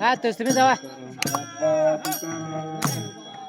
हा तोच तुम्ही जावा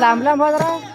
लांब लांब जरा.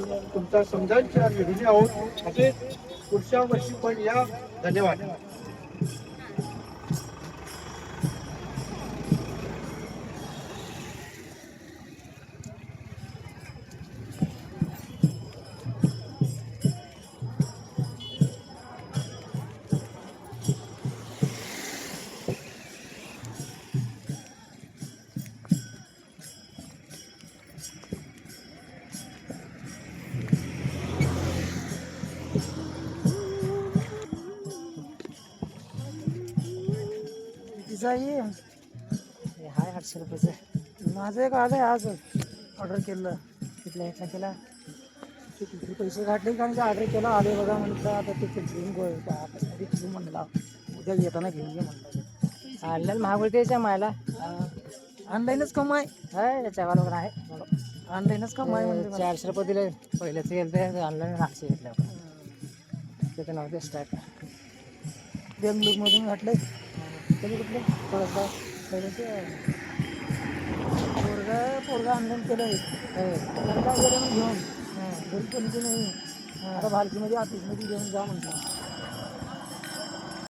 तुमचा समजांच्या ऋणी आहोत. असे पुढच्या वर्षी पण या. धन्यवाद. ये हे हाय आठशे रुपयाचं. माझं एक आलं आहे आज. ऑर्डर केलं. तिथल्या ह्याचा केला. ते किती पैसे घातले कारण की ऑर्डर केला. आले बघा म्हटलं आता ते घेऊन गो आतासाठी घेऊ म्हणला उद्या येताना घेऊन ये म्हणलं. ऑनलाईन महाग त्याच्या मायला? ऑनलाईनच कमाय आहे त्याच्या बरोबर आहे. ऑनलाईनच कमाय म्हणजे चारशे रुपये दिले. पहिल्याच गेलं ते ऑनलाईन आठशे घेतल्या. त्याचं नाव ते स्टार्ट बेंगलुरूमधून घातलंय. पोरगा पोरगा ऑनलाईन केलं घेऊन. घरी पण नाही. आता भालकीमध्ये ऑफिसमध्ये घेऊन जा म्हटलं